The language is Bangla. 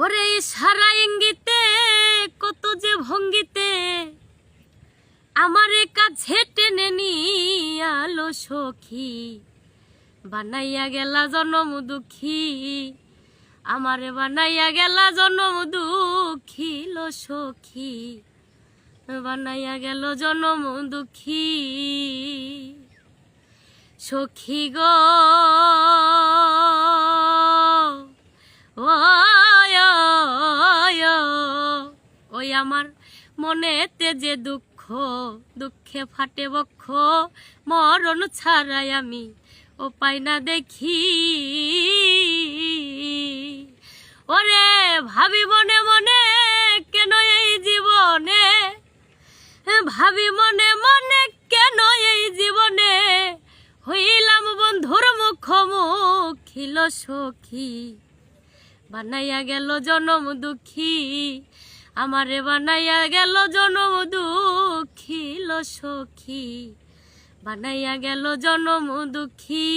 ওরে সারা ইঙ্গিতে, কত যে ভঙ্গিতে। আমারে কাছে টেনে নিয়ালো সখী, বানাইয়া গেলা জনম দুঃখী। আমারে বানাইয়া গেলা জনম দুঃখী লো সখী, বানাইয়া গেল জনম দুঃখী। সখী গো আমার মনেতে যে দুঃখ, দুঃখে ফাটে বক্ষ, মরণ ছাড়াই আমি ও পাই না দেখি। ওরে ভাবি মনে মনে, কেন এই জীবনে? ভাবি মনে মনে, কেন এই জীবনে? হইলাম বন্ধুর মুখোমুখিল সখী, বানাইয়া গেল জনম দুঃখী। আমারে বানাইয়া গেল জনম লো সখী। বানাইয়া গেল জনম দুঃখী।